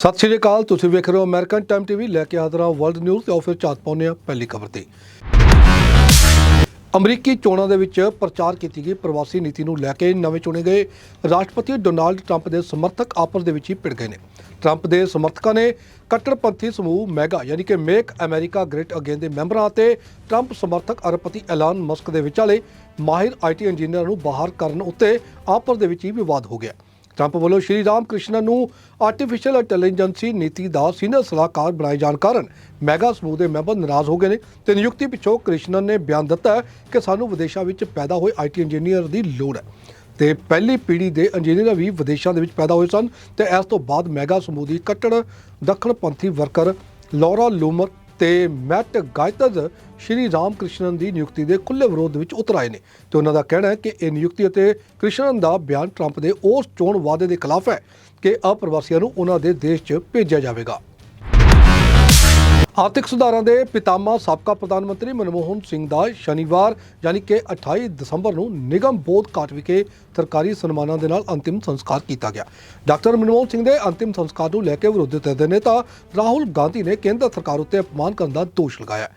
ਸਤਿ ਸ਼੍ਰੀ ਅਕਾਲ, ਤੁਸੀਂ ਵੇਖ ਰਹੇ ਹੋ ਅਮਰੀਕਨ ਟਾਈਮ ਟੀਵੀ ਲੈ ਕੇ ਹਾਜ਼ਰ ਹਾਂ ਵਰਲਡ ਨਿਊਜ਼ ਤੇ ਆਓ ਫਿਰ ਝਾਤ ਪਾਉਂਦੇ ਹਾਂ ਪਹਿਲੀ ਖਬਰ ਤੇ। ਅਮਰੀਕੀ ਚੋਣਾਂ ਦੇ ਵਿੱਚ ਪ੍ਰਚਾਰ ਕੀਤੀ ਗਈ, ਪ੍ਰਵਾਸੀ ਨੀਤੀ ਨੂੰ ਲੈ ਕੇ ਨਵੇਂ ਚੁਣੇ ਗਏ ਰਾਸ਼ਟਰਪਤੀ ਡੋਨਾਲਡ ਟਰੰਪ ਦੇ ਸਮਰਥਕ ਆਪਸ ਦੇ ਵਿੱਚ ਹੀ ਭਿੜ ਗਏ ਨੇ। ਟਰੰਪ ਦੇ ਸਮਰਥਕਾਂ ਨੇ ਕੱਟੜਪੰਥੀ ਸਮੂਹ ਮੈਗਾ, ਯਾਨੀ ਕਿ ਮੇਕ ਅਮਰੀਕਾ ਗ੍ਰੇਟ ਅਗੇਨ ਦੇ ਮੈਂਬਰਾਂ ਅਤੇ ਟਰੰਪ ਸਮਰਥਕ ਅਰਬਪਤੀ ਐਲਾਨ ਮਸਕ ਦੇ ਵਿਚਾਲੇ ਮਾਹਿਰ ਆਈਟੀ ਇੰਜੀਨੀਅਰ ਨੂੰ ਬਾਹਰ ਕਰਨ ਉੱਤੇ ਆਪਸ ਦੇ ਵਿੱਚ ਹੀ ਵਿਵਾਦ ਹੋ ਗਿਆ। ਟਰੰਪ ਵੱਲੋਂ ਸ਼੍ਰੀ ਰਾਮ ਕ੍ਰਿਸ਼ਨਨ ਨੂੰ ਆਰਟੀਫੀਸ਼ੀਅਲ ਇੰਟੈਲੀਜੈਂਸੀ ਨੀਤੀ ਦਾ ਸੀਨੀਅਰ ਸਲਾਹਕਾਰ ਬਣਾਏ ਜਾਣ ਕਾਰਨ ਮੈਗਾ ਸਮੂਹ ਦੇ ਮੈਂਬਰ ਨਾਰਾਜ਼ ਹੋ ਗਏ ਨੇ ਤੇ ਨਿਯੁਕਤੀ ਪਿੱਛੋਂ ਕ੍ਰਿਸ਼ਨਨ ਨੇ ਬਿਆਨ ਦਿੱਤਾ ਹੈ ਕਿ ਸਾਨੂੰ ਵਿਦੇਸ਼ਾਂ ਵਿੱਚ ਪੈਦਾ ਹੋਏ ਆਈਟੀ ਇੰਜੀਨੀਅਰ ਦੀ ਲੋੜ ਹੈ। ਤੇ ਪਹਿਲੀ ਪੀੜ੍ਹੀ ਦੇ ਇੰਜੀਨੀਅਰ ਵੀ ਵਿਦੇਸ਼ਾਂ ਦੇ ਵਿੱਚ ਪੈਦਾ ਹੋਏ ਸਨ ਤੇ ਇਸ ਤੋਂ ਬਾਅਦ ਮੈਗਾ ਸਮੂਹ ਦੀ ਕੱਟੜ ਦੱਖਣਪੰਥੀ ਵਰਕਰ ਲੌਰਾ ਲੂਮਰ ਤੇ ਮੈਟ ਗਾਇਤਜ਼ ਸ਼੍ਰੀ ਰਾਮ ਕ੍ਰਿਸ਼ਨਨ ਦੀ ਨਿਯੁਕਤੀ ਦੇ ਖੁੱਲੇ ਵਿਰੋਧ ਵਿੱਚ ਉਤਰ ਆਏ ਨੇ ਤੇ ਉਹਨਾਂ ਦਾ ਕਹਿਣਾ ਹੈ ਕਿ ਇਹ ਨਿਯੁਕਤੀ ਅਤੇ ਕ੍ਰਿਸ਼ਨਨ ਦਾ ਬਿਆਨ ਟਰੰਪ ਦੇ ਉਸ ਚੋਣ ਵਾਅਦੇ ਦੇ ਖਿਲਾਫ ਹੈ ਕਿ ਅਪ੍ਰਵਾਸੀਆਂ ਨੂੰ ਉਹਨਾਂ ਦੇ ਦੇਸ਼ 'ਚ ਭੇਜਿਆ ਜਾਵੇਗਾ। ਆਰਥਿਕ ਸੁਧਾਰਾਂ ਦੇ ਪਿਤਾਮਾ ਸਾਬਕਾ ਪ੍ਰਧਾਨ ਮੰਤਰੀ ਮਨਮੋਹਨ ਸਿੰਘ ਦਾ ਸ਼ਨੀਵਾਰ, ਯਾਨੀ ਕਿ 28 ਦਸੰਬਰ ਨੂੰ ਨਿਗਮ ਬੋਧ ਘਾਟ ਵਿਖੇ ਸਰਕਾਰੀ ਸਨਮਾਨਾਂ ਦੇ ਨਾਲ ਅੰਤਿਮ ਸੰਸਕਾਰ ਕੀਤਾ ਗਿਆ। ਡਾਕਟਰ ਮਨਮੋਹਨ ਸਿੰਘ ਦੇ ਅੰਤਿਮ ਸੰਸਕਾਰ ਨੂੰ ਲੈ ਕੇ ਵਿਰੋਧੀ ਧਿਰ ਦੇ ਨੇਤਾ ਰਾਹੁਲ ਗਾਂਧੀ ਨੇ ਕੇਂਦਰ ਸਰਕਾਰ ਉੱਤੇ ਅਪਮਾਨ ਕਰਨ ਦਾ ਦੋਸ਼ ਲਗਾਇਆ।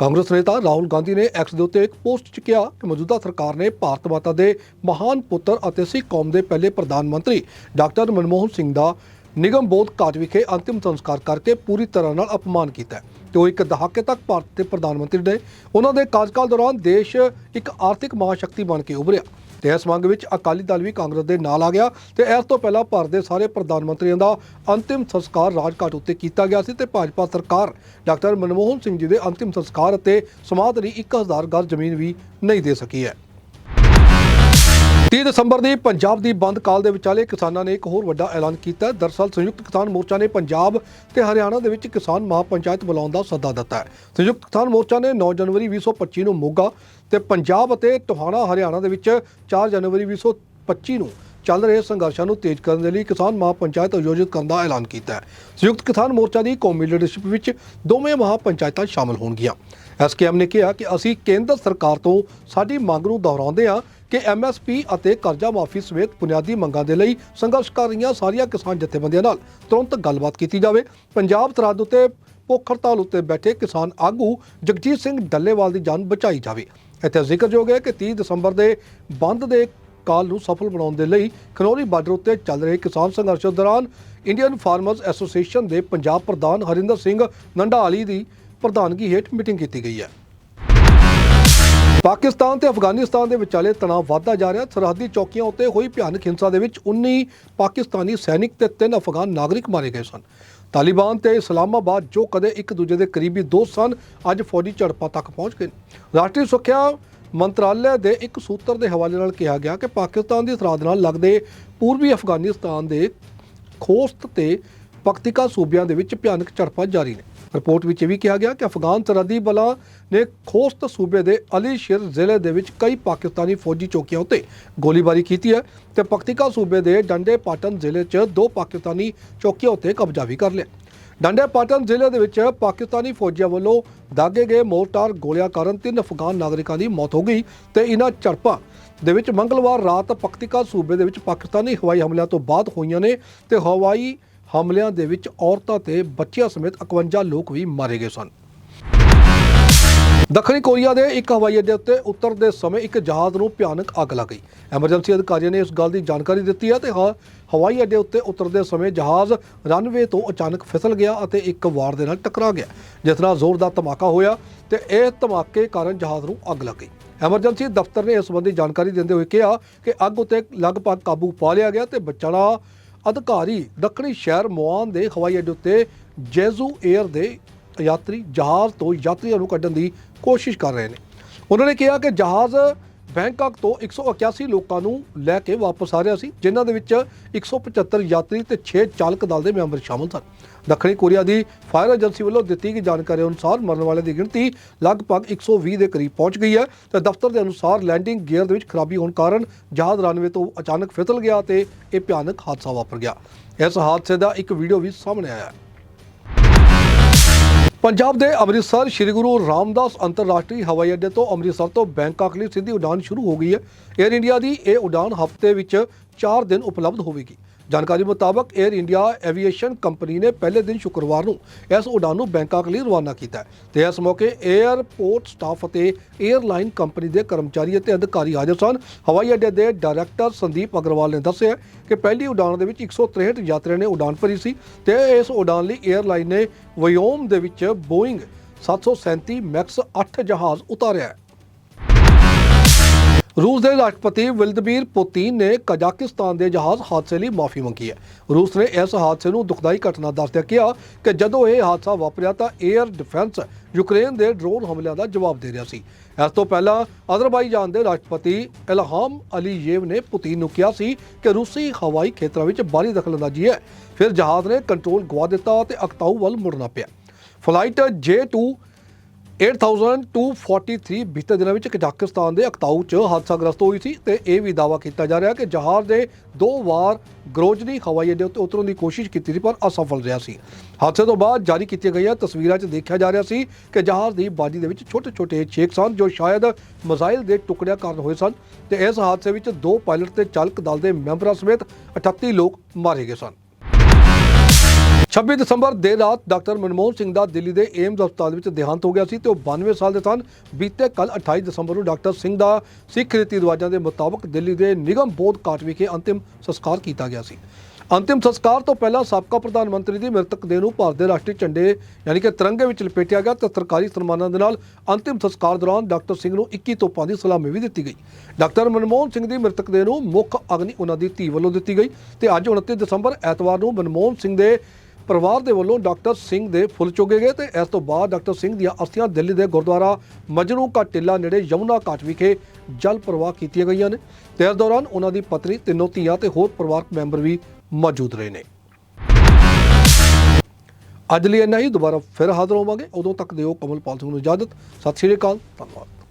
ਕਾਂਗਰਸ ਨੇਤਾ ਰਾਹੁਲ ਗਾਂਧੀ ਨੇ ਐਕਸ ਦੇ ਉੱਤੇ ਇੱਕ ਪੋਸਟ 'ਚ ਕਿਹਾ ਕਿ ਮੌਜੂਦਾ ਸਰਕਾਰ ਨੇ ਭਾਰਤ ਮਾਤਾ ਦੇ ਮਹਾਨ ਪੁੱਤਰ ਅਤੇ ਸਿੱਖ ਕੌਮ ਦੇ ਪਹਿਲੇ ਪ੍ਰਧਾਨ ਮੰਤਰੀ ਡਾਕਟਰ ਮਨਮੋਹਨ ਸਿੰਘ ਦਾ ਨਿਗਮ ਬੋਧ ਘਾਟ ਵਿਖੇ ਅੰਤਿਮ ਸੰਸਕਾਰ ਕਰਕੇ ਪੂਰੀ ਤਰ੍ਹਾਂ ਨਾਲ ਅਪਮਾਨ ਕੀਤਾ ਹੈ ਤੇ ਉਹ ਇੱਕ ਦਹਾਕੇ ਤੱਕ ਭਾਰਤ ਦੇ ਪ੍ਰਧਾਨ ਮੰਤਰੀ ਨੇ ਉਹਨਾਂ ਦੇ ਕਾਰਜਕਾਲ ਦੌਰਾਨ ਦੇਸ਼ ਇੱਕ ਆਰਥਿਕ ਮਹਾਸ਼ਕਤੀ ਬਣ ਕੇ ਉਭਰਿਆ ਤੇ ਇਸ ਮੰਗ ਵਿੱਚ ਅਕਾਲੀ ਦਲ ਵੀ ਕਾਂਗਰਸ ਦੇ ਨਾਲ ਆ ਗਿਆ ਤੇ ਇਸ ਤੋਂ ਪਹਿਲਾਂ ਭਾਰਤ ਦੇ ਸਾਰੇ ਪ੍ਰਧਾਨ ਮੰਤਰੀਆਂ ਦਾ ਅੰਤਿਮ ਸੰਸਕਾਰ ਰਾਜਘਾਟ ਉੱਤੇ ਕੀਤਾ ਗਿਆ ਸੀ ਤੇ ਭਾਜਪਾ ਸਰਕਾਰ ਡਾਕਟਰ ਮਨਮੋਹਨ ਸਿੰਘ ਜੀ ਦੇ ਅੰਤਿਮ ਸੰਸਕਾਰ ਅਤੇ ਸਮਾਧ ਲਈ 1000 ਗਜ਼ ਜ਼ਮੀਨ ਵੀ ਨਹੀਂ ਦੇ ਸਕੀ ਹੈ। 30 ਦਸੰਬਰ ਦੀ ਪੰਜਾਬ ਦੀ ਬੰਦ ਕਾਲ ਦੇ ਵਿਚਾਲੇ ਕਿਸਾਨਾਂ ਨੇ ਇੱਕ ਹੋਰ ਵੱਡਾ ਐਲਾਨ ਕੀਤਾ ਹੈ। ਦਰਅਸਲ ਸੰਯੁਕਤ ਕਿਸਾਨ ਮੋਰਚਾ ਨੇ ਪੰਜਾਬ ਤੇ ਹਰਿਆਣਾ ਦੇ ਵਿੱਚ ਕਿਸਾਨ ਮਹਾਪੰਚਾਇਤ ਬੁਲਾਉਣ ਦਾ ਸੱਦਾ ਦਿੱਤਾ ਹੈ ਸੰਯੁਕਤ ਕਿਸਾਨ ਮੋਰਚਾ ਨੇ 9 ਜਨਵਰੀ 2025 ਨੂੰ ਮੋਗਾ ਤੇ ਪੰਜਾਬ ਅਤੇ ਟੋਹਾਣਾ ਹਰਿਆਣਾ ਦੇ ਵਿੱਚ 4 ਜਨਵਰੀ 2025 ਨੂੰ ਚੱਲ ਰਹੇ ਸੰਘਰਸ਼ਾਂ ਨੂੰ ਤੇਜ਼ ਕਰਨ ਦੇ ਲਈ ਕਿਸਾਨ ਮਹਾਪੰਚਾਇਤ ਆਯੋਜਿਤ ਕਰਨ ਦਾ ਐਲਾਨ ਕੀਤਾ ਹੈ। ਸੰਯੁਕਤ ਕਿਸਾਨ ਮੋਰਚਾ ਦੀ ਕੌਮੀ ਲੀਡਰਸ਼ਿਪ ਵਿੱਚ ਦੋਵੇਂ ਮਹਾਪੰਚਾਇਤਾਂ ਸ਼ਾਮਲ ਹੋਣਗੀਆਂ। ਐਸਕੇਐਮ ਨੇ ਕਿਹਾ ਕਿ ਅਸੀਂ ਕੇਂਦਰ ਸਰਕਾਰ ਤੋਂ ਸਾਡੀ ਮੰਗ ਨੂੰ ਦੁਹਰਾਉਂਦੇ ਹਾਂ ਕਿ ਐਮਐਸਪੀ ਅਤੇ ਕਰਜ਼ਾ ਮਾਫੀ ਸਮੇਤ ਬੁਨਿਆਦੀ ਮੰਗਾਂ ਦੇ ਲਈ ਸੰਘਰਸ਼ ਕਰ ਰਹੀਆਂ ਸਾਰੀਆਂ ਕਿਸਾਨ ਜਥੇਬੰਦੀਆਂ ਨਾਲ ਤੁਰੰਤ ਗੱਲਬਾਤ ਕੀਤੀ ਜਾਵੇ। ਪੰਜਾਬ ਸਰਹੱਦ ਉੱਤੇ ਭੁੱਖ ਹੜਤਾਲ ਉੱਤੇ ਬੈਠੇ ਕਿਸਾਨ ਆਗੂ ਜਗਜੀਤ ਸਿੰਘ ਡੱਲੇਵਾਲ ਦੀ ਜਾਨ ਬਚਾਈ ਜਾਵੇ। ਇੱਥੇ ਜ਼ਿਕਰਯੋਗ ਹੈ ਕਿ 30 ਦਸੰਬਰ ਦੇ ਬੰਦ ਦੇ ਕਾਲ ਨੂੰ ਸਫਲ ਬਣਾਉਣ ਦੇ ਲਈ ਖਨੌਰੀ ਬਾਰਡਰ ਉੱਤੇ ਚੱਲ ਰਹੇ ਕਿਸਾਨ ਸੰਘਰਸ਼ ਦੌਰਾਨ ਇੰਡੀਅਨ ਫਾਰਮਰਸ ਐਸੋਸੀਏਸ਼ਨ ਦੇ ਪੰਜਾਬ ਪ੍ਰਧਾਨ ਹਰਿੰਦਰ ਸਿੰਘ ਨੰਡਾਲੀ ਦੀ ਪ੍ਰਧਾਨਗੀ ਹੇਠ ਮੀਟਿੰਗ ਕੀਤੀ ਗਈ ਹੈ। ਪਾਕਿਸਤਾਨ ਤੇ ਅਫਗਾਨਿਸਤਾਨ ਦੇ ਵਿਚਾਲੇ ਤਣਾਅ ਵਧਦਾ ਜਾ ਰਿਹਾ। ਸਰਹੱਦੀ ਚੌਕੀਆਂ ਉੱਤੇ ਹੋਈ ਭਿਆਨਕ ਹਿੰਸਾ ਦੇ ਵਿੱਚ 19 ਪਾਕਿਸਤਾਨੀ ਸੈਨਿਕ ਤੇ 3 ਅਫਗਾਨ ਨਾਗਰਿਕ ਮਾਰੇ ਗਏ ਸਨ। ਤਾਲਿਬਾਨ ਤੇ ਇਸਲਾਮਾਬਾਦ ਜੋ ਕਦੇ ਇੱਕ ਦੂਜੇ ਦੇ ਕਰੀਬੀ ਦੋਸਤ ਸਨ, ਅੱਜ ਫੌਜੀ ਝੜਪਾਂ ਤੱਕ ਪਹੁੰਚ ਗਏ ਰਾਸ਼ਟਰੀ ਸੁਰੱਖਿਆ ਮੰਤਰਾਲੇ ਦੇ ਇੱਕ ਸੂਤਰ ਦੇ ਹਵਾਲੇ ਨਾਲ ਕਿਹਾ ਗਿਆ ਕਿ ਪਾਕਿਸਤਾਨ ਦੀ ਸਰਹੱਦ ਨਾਲ ਲੱਗਦੇ ਪੂਰਬੀ ਅਫਗਾਨਿਸਤਾਨ ਦੇ ਖੋਸਤ ਤੇ ਪਕਤਿਕਾ ਸੂਬਿਆਂ ਦੇ ਵਿੱਚ ਭਿਆਨਕ ਝੜਪਾਂ ਜਾਰੀ ਨੇ। ਰਿਪੋਰਟ ਵਿੱਚ ਇਹ ਵੀ ਕਿਹਾ ਗਿਆ ਕਿ ਅਫਗਾਨ ਸਰਹੱਦੀ ਬਲਾਂ ਨੇ ਖੋਸਤ ਸੂਬੇ ਦੇ ਅਲੀ ਸ਼ਿਰ ਜ਼ਿਲ੍ਹੇ ਦੇ ਵਿੱਚ ਕਈ ਪਾਕਿਸਤਾਨੀ ਫੌਜੀ ਚੌਕੀਆਂ ਉੱਤੇ ਗੋਲੀਬਾਰੀ ਕੀਤੀ ਹੈ ਤੇ ਪਕਤਿਕਾ ਸੂਬੇ ਦੇ ਡੰਡੇ ਪਾਟਨ ਜ਼ਿਲ੍ਹੇ 'ਚ ਦੋ ਪਾਕਿਸਤਾਨੀ ਚੌਕੀਆਂ ਉੱਤੇ ਕਬਜ਼ਾ ਵੀ ਕਰ ਲਿਆ। ਡੰਡੇ ਜ਼ਿਲ੍ਹੇ ਦੇ ਵਿੱਚ ਪਾਕਿਸਤਾਨੀ ਫੌਜੀਆਂ ਵੱਲੋਂ ਦਾਗੇ ਗਏ ਮੋਰਟਾਰ ਗੋਲੀਆਂ ਕਾਰਨ ਤਿੰਨ ਅਫਗਾਨ ਨਾਗਰਿਕਾਂ ਦੀ ਮੌਤ ਹੋ ਗਈ ਤੇ ਇਹਨਾਂ ਝੜਪਾਂ ਦੇ ਵਿੱਚ ਮੰਗਲਵਾਰ ਰਾਤ ਪਖਤਿਕਾ ਸੂਬੇ ਦੇ ਵਿੱਚ ਪਾਕਿਸਤਾਨੀ ਹਵਾਈ ਹਮਲਿਆਂ ਤੋਂ ਬਾਅਦ ਹੋਈਆਂ ਨੇ ਤੇ ਹਵਾਈ ਹਮਲਿਆਂ ਦੇ ਵਿੱਚ ਔਰਤਾਂ ਤੇ ਬੱਚਿਆਂ ਸਮੇਤ 51 ਲੋਕ ਵੀ ਮਾਰੇ ਗਏ ਸਨ। ਦੱਖਣੀ ਕੋਰੀਆ ਦੇ ਇੱਕ ਹਵਾਈ ਅੱਡੇ ਉੱਤੇ ਉਤਰਦੇ ਸਮੇਂ ਇੱਕ ਜਹਾਜ਼ ਨੂੰ ਭਿਆਨਕ ਅੱਗ ਲੱਗ ਗਈ। ਐਮਰਜੈਂਸੀ ਅਧਿਕਾਰੀਆਂ ਨੇ ਇਸ ਗੱਲ ਦੀ ਜਾਣਕਾਰੀ ਦਿੱਤੀ ਹੈ ਤੇ ਹ- ਹਵਾਈ ਅੱਡੇ ਉੱਤੇ ਉਤਰਦੇ ਸਮੇਂ ਜਹਾਜ਼ ਰਨਵੇ ਤੋਂ ਅਚਾਨਕ ਫਿਸਲ ਗਿਆ ਅਤੇ ਇੱਕ ਵਾਰ ਦੇ ਨਾਲ ਟਕਰਾ ਗਿਆ, ਜਿਸ ਨਾਲ ਜ਼ੋਰਦਾਰ ਧਮਾਕਾ ਹੋਇਆ ਤੇ ਇਹ ਧਮਾਕੇ ਕਾਰਨ ਜਹਾਜ਼ ਨੂੰ ਅੱਗ ਲੱਗ ਗਈ। ਐਮਰਜੈਂਸੀ ਦਫ਼ਤਰ ਨੇ ਇਸ ਸੰਬੰਧੀ ਜਾਣਕਾਰੀ ਦਿੰਦੇ ਹੋਏ ਕਿਹਾ ਕਿ ਅੱਗ ਉੱਤੇ ਲਗਭਗ ਕਾਬੂ ਪਾ ਲਿਆ ਗਿਆ ਤੇ ਬਚਣਾ ਅਧਿਕਾਰੀ ਦੱਖਣੀ ਸ਼ਹਿਰ ਮੋਆਨ ਦੇ ਹਵਾਈ ਅੱਡੇ ਉੱਤੇ ਜੈਜ਼ੂ 에ਅਰ ਦੇ ਯਾਤਰੀ ਜਹਾਜ਼ ਤੋਂ ਯਾਤਰੀਆਂ ਨੂੰ ਕੱਢਣ ਦੀ ਕੋਸ਼ਿਸ਼ ਕਰ ਰਹੇ ਨੇ। ਉਹਨਾਂ ਨੇ ਕਿਹਾ ਕਿ ਜਹਾਜ਼ ਬੈਂਕਾਕ ਤੋਂ 181 ਲੋਕਾਂ ਨੂੰ ਲੈ ਕੇ ਵਾਪਸ ਆ ਰਿਹਾ ਸੀ, ਜਿਨ੍ਹਾਂ ਦੇ ਵਿੱਚ 175 ਯਾਤਰੀ ਤੇ 6 ਚਾਲਕ ਦਲ ਦੇ ਮੈਂਬਰ ਸ਼ਾਮਲ ਸਨ। ਦੱਖਣੀ ਕੋਰੀਆ ਦੀ ਫਾਇਰ ਏਜੰਸੀ ਵੱਲੋਂ ਦਿੱਤੀ ਗਈ ਜਾਣਕਾਰੀ ਅਨੁਸਾਰ ਮਰਨ ਵਾਲਿਆਂ ਦੀ ਗਿਣਤੀ ਲਗਭਗ 120 ਦੇ ਕਰੀਬ ਪਹੁੰਚ ਗਈ ਹੈ ਤੇ ਦਫ਼ਤਰ ਦੇ ਅਨੁਸਾਰ ਲੈਂਡਿੰਗ ਗੇਅਰ ਦੇ ਵਿੱਚ ਖਰਾਬੀ ਹੋਣ ਕਾਰਨ ਜਹਾਜ਼ ਰਨਵੇ ਤੋਂ ਅਚਾਨਕ ਫਿਸਲ ਗਿਆ ਤੇ ਇਹ ਭਿਆਨਕ ਹਾਦਸਾ ਵਾਪਰ ਗਿਆ। ਇਸ ਹਾਦਸੇ ਦਾ ਇੱਕ ਵੀਡੀਓ ਵੀ ਸਾਹਮਣੇ ਆਇਆ ਹੈ। ਪੰਜਾਬ ਦੇ ਅੰਮ੍ਰਿਤਸਰ ਸ੍ਰੀ ਗੁਰੂ ਰਾਮਦਾਸ ਅੰਤਰਰਾਸ਼ਟਰੀ ਹਵਾਈ ਅੱਡੇ ਤੋਂ ਅੰਮ੍ਰਿਤਸਰ ਤੋਂ ਬੈਂਕਾਕ ਲਈ ਸਿੱਧੀ ਉਡਾਨ ਸ਼ੁਰੂ ਹੋ ਗਈ ਹੈ। 에ਅਰ ਇੰਡੀਆ ਦੀ ਇਹ ਉਡਾਨ ਹਫ਼ਤੇ ਵਿੱਚ 4 ਦਿਨ ਉਪਲਬਧ ਹੋਵੇਗੀ। ਜਾਣਕਾਰੀ ਮੁਤਾਬਕ 에ਅਰ ਇੰਡੀਆ ਐਵੀਏਸ਼ਨ ਕੰਪਨੀ ਨੇ ਪਹਿਲੇ ਦਿਨ ਸ਼ੁੱਕਰਵਾਰ ਨੂੰ ਇਸ ਉਡਾਨ ਨੂੰ ਬੈਂਕਾਕ ਲਈ ਰਵਾਨਾ ਕੀਤਾ ਤੇ ਇਸ ਮੌਕੇ 에ਅਰਪੋਰਟ ਸਟਾਫ ਅਤੇ 에ਅਰਲਾਈਨ ਕੰਪਨੀ ਦੇ ਕਰਮਚਾਰੀ ਅਤੇ ਅਧਿਕਾਰੀ ਹਾਜ਼ਰ ਸਨ। ਹਵਾਈ ਅੱਡੇ ਦੇ ਡਾਇਰੈਕਟਰ ਸੰਦੀਪ ਅਗਰਵਾਲ ਨੇ ਦੱਸਿਆ ਕਿ ਪਹਿਲੀ ਉਡਾਨ ਦੇ ਵਿੱਚ 163 ਯਾਤਰੀਆਂ ਨੇ ਉਡਾਨ ਭਰੀ ਸੀ ਤੇ ਇਸ ਉਡਾਨ ਲਈ 에ਅਰਲਾਈਨ ਨੇ ਵਯੋਮ ਦੇ ਵਿੱਚ ਬੋਇੰਗ 737 ਮੈਕਸ 8 ਜਹਾਜ਼ ਉਤਾਰਿਆ ਰੂਸ ਦੇ ਰਾਸ਼ਟਰਪਤੀ ਵਿਲਦਮੀਰ ਪੁਤਿਨ ਨੇ ਕਜ਼ਾਕਿਸਤਾਨ ਦੇ ਜਹਾਜ਼ ਹਾਦਸੇ ਲਈ ਮਾਫੀ ਮੰਗੀ ਹੈ। ਰੂਸ ਨੇ ਇਸ ਹਾਦਸੇ ਨੂੰ ਦੁਖਦਾਈ ਘਟਨਾ ਦੱਸਦਿਆਂ ਕਿਹਾ ਕਿ ਜਦੋਂ ਇਹ ਹਾਦਸਾ ਵਾਪਰਿਆ ਤਾਂ 에ਅਰ ਡਿਫੈਂਸ ਯੂਕਰੇਨ ਦੇ ਡਰੋਨ ਹਮਲਿਆਂ ਦਾ ਜਵਾਬ ਦੇ ਰਿਹਾ ਸੀ। ਇਸ ਤੋਂ ਪਹਿਲਾਂ ਅਜ਼ਰਬਾਈਜਾਨ ਦੇ ਰਾਸ਼ਟਰਪਤੀ ਇਲਹਾਮ ਅਲੀਯੇਵ ਨੇ ਪੁਤਿਨ ਨੂੰ ਕਿਹਾ ਸੀ ਕਿ ਰੂਸੀ ਹਵਾਈ ਖੇਤਰਾਂ ਵਿੱਚ ਬਾਹਰੀ ਦਖਲਅੰਦਾਜ਼ੀ ਹੈ। ਫਿਰ ਜਹਾਜ਼ ਨੇ ਕੰਟਰੋਲ ਗਵਾ ਦਿੱਤਾ ਤੇ ਅਕਤਾਊ ਵੱਲ ਮੁੜਨਾ ਪਿਆ। ਫਲਾਈਟ J2 8243 ਬੀਤੇ ਦਿਨਾਂ ਵਿੱਚ ਕਜ਼ਾਕਿਸਤਾਨ ਦੇ ਅਖਤਾਊ 'ਚ ਹਾਦਸਾਗ੍ਰਸਤ ਹੋਈ ਸੀ ਤੇ ਇਹ ਵੀ ਦਾਅਵਾ ਕੀਤਾ ਜਾ ਰਿਹਾ ਕਿ ਜਹਾਜ਼ ਦੇ ਦੋ ਵਾਰ ਗਰੋਜਨੀ ਹਵਾਈ ਅੱਡੇ ਉੱਤੇ ਉਤਰਨ ਦੀ ਕੋਸ਼ਿਸ਼ ਕੀਤੀ ਸੀ, ਪਰ ਅਸਫਲ ਰਿਹਾ ਸੀ। ਹਾਦਸੇ ਤੋਂ ਬਾਅਦ ਜਾਰੀ ਕੀਤੀਆਂ ਗਈਆਂ ਤਸਵੀਰਾਂ 'ਚ ਦੇਖਿਆ ਜਾ ਰਿਹਾ ਸੀ ਕਿ ਜਹਾਜ਼ ਦੀ ਬਾਜੀ ਦੇ ਵਿੱਚ ਛੋਟੇ-ਛੋਟੇ ਛੇਕ ਸਨ ਜੋ ਸ਼ਾਇਦ ਮਿਜ਼ਾਈਲ ਦੇ ਟੁਕੜਿਆਂ ਕਾਰਨ ਹੋਏ ਸਨ ਤੇ ਇਸ ਹਾਦਸੇ ਵਿੱਚ ਦੋ ਪਾਇਲਟ ਤੇ ਚਾਲਕ ਦਲ ਦੇ ਮੈਂਬਰਾਂ ਸਮੇਤ 38 ਲੋਕ ਮਾਰੇ ਗਏ ਸਨ। 26 ਦਸੰਬਰ ਦੇਰ ਰਾਤ ਡਾਕਟਰ ਮਨਮੋਹਨ ਸਿੰਘ ਦਾ ਦਿੱਲੀ ਦੇ ਏਮਜ਼ ਹਸਪਤਾਲ ਵਿੱਚ ਦੇਹਾਂਤ ਹੋ ਗਿਆ ਸੀ ਤੇ ਉਹ 92 ਸਾਲ ਦੇ ਸਨ। ਬੀਤੇ ਕੱਲ 28 ਦਸੰਬਰ ਨੂੰ ਡਾਕਟਰ ਸਿੰਘ ਦਾ ਸਿੱਖ ਰੀਤੀ ਰਿਵਾਜਾਂ ਦੇ ਮੁਤਾਬਕ ਦਿੱਲੀ ਦੇ ਨਿਗਮ ਬੋਧ ਘਾਟ ਵਿਖੇ ਅੰਤਿਮ ਸੰਸਕਾਰ ਕੀਤਾ ਗਿਆ ਸੀ। ਅੰਤਿਮ ਸੰਸਕਾਰ ਤੋਂ ਪਹਿਲਾਂ ਸਾਬਕਾ ਪ੍ਰਧਾਨ ਮੰਤਰੀ ਦੀ ਮ੍ਰਿਤਕ ਦੇਹ ਨੂੰ ਭਾਰਤ ਦੇ ਰਾਸ਼ਟਰੀ ਝੰਡੇ ਯਾਨੀ ਕਿ ਤਿਰੰਗੇ ਵਿੱਚ ਲਪੇਟਿਆ ਗਿਆ ਤੇ ਸਰਕਾਰੀ ਸਨਮਾਨਾਂ ਦੇ ਨਾਲ ਅੰਤਿਮ ਸੰਸਕਾਰ ਦੌਰਾਨ ਡਾਕਟਰ ਸਿੰਘ ਨੂੰ 21 ਤੋਪਾਂ ਦੀ ਸਲਾਮੀ ਵੀ ਦਿੱਤੀ ਗਈ। ਡਾਕਟਰ ਮਨਮੋਹਨ ਸਿੰਘ ਦੀ ਮ੍ਰਿਤਕ ਦੇਹ ਨੂੰ ਮੁੱਖ ਅਗਨੀ ਉਹਨਾਂ ਦੀ ਧੀ ਵੱਲੋਂ ਦਿੱਤੀ ਗਈ ਤੇ ਅੱਜ 29 ਦਸੰਬਰ ਐਤਵਾਰ ਨੂੰ ਮਨਮੋਹਨ ਸਿੰਘ ਦੇ ਪਰਿਵਾਰ ਦੇ ਵੱਲੋਂ ਡਾਕਟਰ ਸਿੰਘ ਦੇ ਫੁੱਲ ਚੁਗੇ ਗਏ ਤੇ ਇਸ ਤੋਂ ਬਾਅਦ ਡਾਕਟਰ ਸਿੰਘ ਦੀਆਂ ਅਸਥੀਆਂ ਦਿੱਲੀ ਦੇ ਗੁਰਦੁਆਰਾ ਮਜਨੂ ਕਾ ਟਿੱਲਾ ਨੇੜੇ ਯਮੁਨਾ ਘਾਟ ਵਿਖੇ ਜਲ ਪ੍ਰਵਾਹ ਕੀਤੀਆਂ ਗਈਆਂ ਨੇ। ਤੇ ਇਸ ਦੌਰਾਨ ਉਹਨਾਂ ਦੀ ਪਤਨੀ, ਤਿੰਨੋਂ ਧੀਆਂ ਤੇ ਹੋਰ ਪਰਿਵਾਰਕ ਮੈਂਬਰ ਵੀ ਮੌਜੂਦ ਰਹੇ ਨੇ। ਅੱਜ ਲਈ ਇੰਨਾ ਹੀ। ਦੁਬਾਰਾ ਫਿਰ ਹਾਜ਼ਰ ਹੋਵਾਂਗੇ। ਉਦੋਂ ਤੱਕ ਦਿਓ ਕਮਲਪਾਲ ਸਿੰਘ ਨੂੰ ਇਜਾਜ਼ਤ। ਸਤਿ ਸ਼੍ਰੀ ਅਕਾਲ। ਧੰਨਵਾਦ।